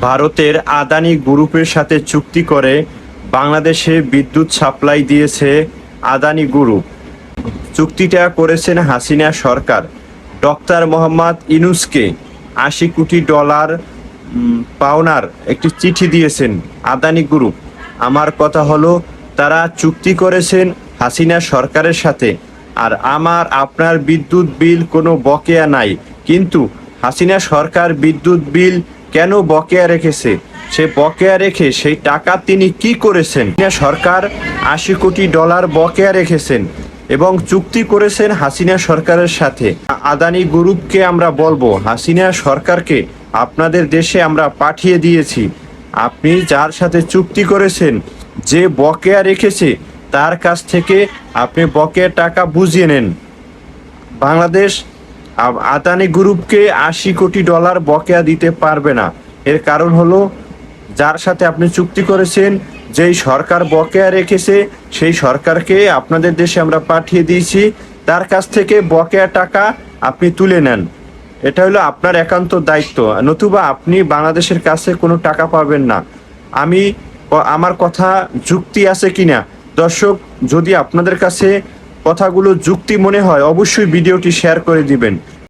ভারতের আদানি গ্রুপের সাথে চুক্তি করে বাংলাদেশে বিদ্যুৎ সাপ্লাই দিয়েছে আদানি গ্রুপ। চুক্তিটা করেছেন হাসিনা সরকার। ডক্টর মোহাম্মদ ইনুসকে আশি কোটি ডলার পাওনার একটি চিঠি দিয়েছেন আদানি গ্রুপ। আমার কথা হলো, তারা চুক্তি করেছেন হাসিনা সরকারের সাথে। আর আমার, আপনার বিদ্যুৎ বিল কোনো বকেয়া নাই। কিন্তু হাসিনা সরকার বিদ্যুৎ বিল কেন বকেয়া রেখেছে? সে বকেয়া রেখে সেই টাকা তিনি কি করেছেন? সরকার আশি কোটি ডলার বকেয়া রেখেছেন এবং চুক্তি করেছেন হাসিনা সরকারের সাথে। আদানি গ্রুপকে আমরা বলব, হাসিনা সরকারকে আপনাদের দেশে আমরা পাঠিয়ে দিয়েছি। আপনি যার সাথে চুক্তি করেছেন, যে বকেয়া রেখেছে, তার কাছ থেকে আপনি বকেয়া টাকা বুঝিয়ে নেন। বাংলাদেশ আদানি গ্রুপকে আশি কোটি ডলার বকেয়া দিতে পারবে না। এর কারণ হলো, যার সাথে আপনি চুক্তি করেছেন, যেই সরকার বকেয়া রেখেছে, সেই সরকারকে আপনাদের দেশে আমরা পাঠিয়ে দিয়েছি। তার কাছ থেকে বকেয়া টাকা আপনি তুলে নেন। এটা হলো আপনার একান্ত দায়িত্ব। নতুবা আপনি বাংলাদেশের কাছে কোনো টাকা পাবেন না। আমি আমার কথা যুক্তি আছে কিনা? দর্শক, যদি আপনাদের কাছে কথাগুলো যুক্তি মনে হয়, অবশ্যই ভিডিওটি শেয়ার করে দিবেন।